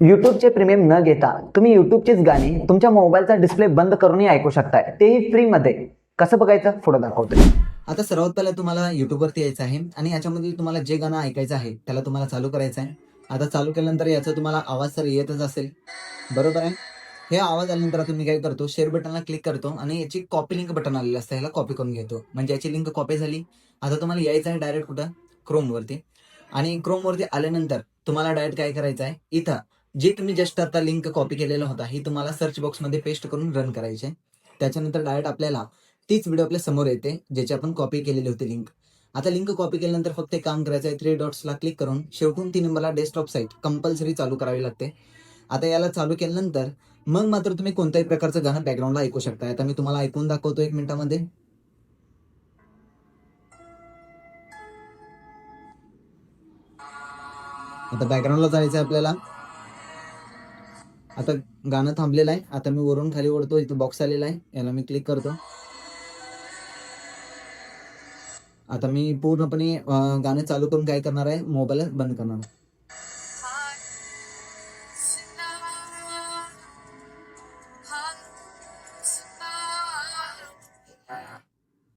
युट्यूबचे premium न घेता तुम्ही युट्यूबचीच गाणी तुमच्या मोबाईलचा डिस्प्ले बंद करूनही ऐकू शकताय. तेही फ्रीमध्ये. कसं बघायचं? पुढे दाखवतोय आता सर्वात पहिला तुम्हाला युट्यूबवरती यायचं आहे आणि याच्यामध्ये तुम्हाला जे गाणं ऐकायचं आहे त्याला तुम्हाला चालू करायचं आहे. आता चालू केल्यानंतर याचा तुम्हाला आवाज तर येतच असेल. बरोबर आहे? हे आवाज आल्यानंतर तुम्ही काय करतो? शेअर बटनला क्लिक करतो आणि याची कॉपी लिंक बटन आलेलं असतं ह्याला कॉपी करून घेतो. म्हणजे याची लिंक कॉपी झाली. आता तुम्हाला यायचं आहे डायरेक्ट कुठं? क्रोमवरती आणि क्रोमवरती आल्यानंतर तुम्हाला डायरेक्ट काय करायचं आहे? इथं जे तुम्ही जस्ट आता लिंक कॉपी केलेला होता ही तुम्हाला सर्च बॉक्समध्ये पेस्ट करून रन करायचे. त्याच्यानंतर डायरेक्ट आपल्याला तीच व्हिडिओ आपल्यासमोर येते ज्याची आपण कॉपी केलेली होती लिंक आता लिंक कॉपी केल्यानंतर फक्त एक काम करायचं आहे थ्री डॉट्सला क्लिक करून शेवटून ती नंबरला डेस्कटॉप साईट कंपल्सरी चालू करावी लागते. आता याला चालू केल्यानंतर मग मात्र तुम्ही कोणत्याही प्रकारचं गाणं बॅकग्राऊंडला ऐकू शकता आता मी तुम्हाला ऐकून दाखवतो एक मिनिटामध्ये. आता बॅकग्राऊंडला जायचं आहे आपल्याला. आता गाणं थांबलेलं आहे. आता मी वरून खाली ओढतो इथं बॉक्स आलेला आहे. याला मी क्लिक करतो. आता मी पूर्णपणे गाणं चालू करून काय करणार आहे? मोबाईल बंद करणार आहे.